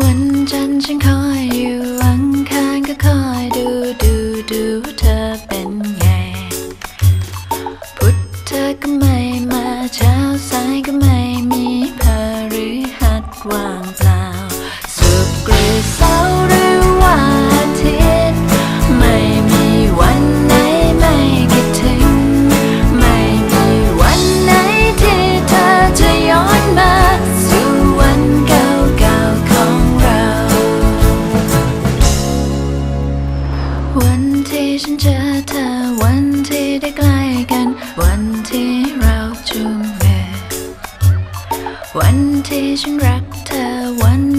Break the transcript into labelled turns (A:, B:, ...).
A: วันจันทร์ฉันคอยอยู่ เจอเธอวันที่ได้ใกล้กัน วันที่เราจูงมือวันที่ฉันรักเธอวัน